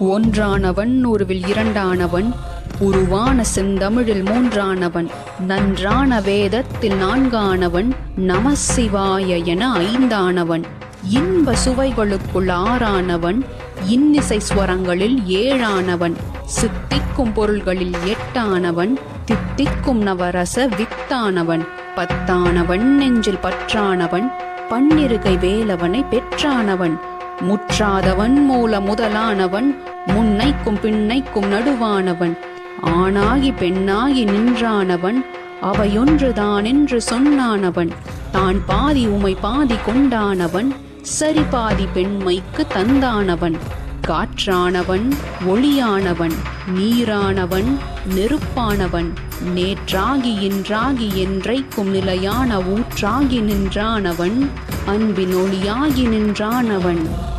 ஒன்றானவன் உருவில் இரண்டானவன் உருவான செந்தமிழில் மூன்றானவன் நன்றான வேதத்தில் நான்கானவன் நமசிவாய என ஐந்தானவன். இன்ப சுவைகளுக்குள் ஆறானவன் இன்னிசை ஸ்வரங்களில் ஏழானவன் சித்திக்கும் பொருள்களில் எட்டானவன் தித்திக்கும் நவரச வித்தானவன். பத்தானவன் நெஞ்சில் பற்றானவன் பன்னிருகை வேலவனை பெற்றானவன். முற்றாதவன் மூல முதலானவன் முன்னைக்கும் பின்னைக்கும் நடுவானவன். ஆணாகி பெண்ணாகி நின்றானவன் அவையொன்றுதான் என்று சொன்னானவன். தான் பாதி உமை பாதி கொண்டானவன் சரி பாதி பெண்மைக்கு தந்தானவன். காற்றானவன் ஒளியானவன் நீரானவன் நெருப்பானவன் நேற்றாகி இன்றாகி என்றைக்கும் நிலையான ஊற்றாகி நின்றானவன் அன்பின் ஒளியாகி நின்றானவன்.